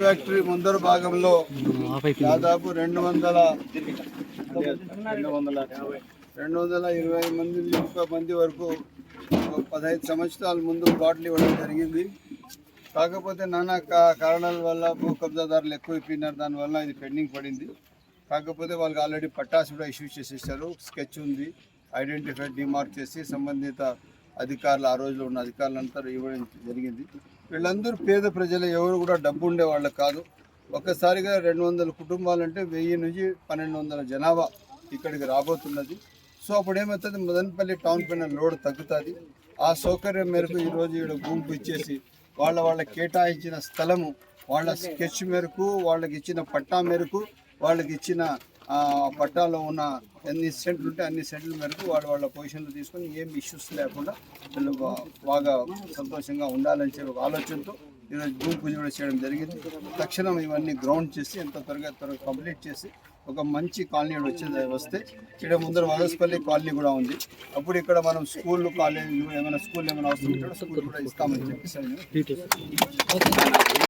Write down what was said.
Factory ముందర భాగంలో దాదాపు రెండు వందల రెండు వందల ఇరవై మంది ముప్పై మంది వరకు పదహైదు సంవత్సరాల ముందు ప్లాట్లు ఇవ్వడం జరిగింది. కాకపోతే నానా కా- కారణాల వల్ల భూ కబ్జాదారులు ఎక్కువైపోయినారు. దానివల్ల ఇది పెండింగ్ పడింది. కాకపోతే వాళ్ళకి ఆల్రెడీ పట్టాస్ కూడా ఇష్యూ చేసేసారు. స్కెచ్ ఉంది. ఐడెంటిఫై డిమార్క్ చేసి సంబంధిత అధికారులు ఆ రోజులో ఉన్న అధికారులంతా ఇవ్వడం జరిగింది. వీళ్ళందరూ పేద ప్రజలు ఎవరు కూడా డబ్బు ఉండే వాళ్ళు కాదు. ఒక్కసారిగా రెండు వందల కుటుంబాలంటే వెయ్యి నుంచి పన్నెండు వందల జనాభా ఇక్కడికి రాబోతున్నది. సో అప్పుడు ఏమవుతుంది? మదనపల్లి టౌన్ పైన లోడ్ తగ్గుతుంది. ఆ సౌకర్యం మేరకు ఈరోజు ఈడ గుంపు ఇచ్చేసి వాళ్ళ వాళ్ళ కేటాయించిన స్థలము వాళ్ళ స్కెచ్ మేరకు వాళ్ళకి ఇచ్చిన పట్టా మేరకు వాళ్ళకి ఇచ్చిన పట్టాలో ఉన్న ఎన్ని సెంట్లు ఉంటే అన్ని సెంట్ల మేరకు వాళ్ళ వాళ్ళ పొజిషన్లు తీసుకొని ఏం ఇష్యూస్ లేకుండా వీళ్ళు బాగా సంతోషంగా ఉండాలని చెప్పి ఒక ఆలోచనతో ఈరోజు భూమి పూజ కూడా చేయడం జరిగింది. తక్షణం ఇవన్నీ గ్రౌండ్ చేసి ఎంత త్వరగా త్వరగా కంప్లీట్ చేసి ఒక మంచి కాలనీ వచ్చే వస్తే ఇక్కడ ముందర వలసపల్లి కాలనీ కూడా ఉంది. అప్పుడు ఇక్కడ మనం స్కూల్ కాలేజీలు ఏమైనా స్కూల్ ఏమైనా అవసరం ఉంటే స్కూల్ కూడా ఇస్తామని చెప్పేసి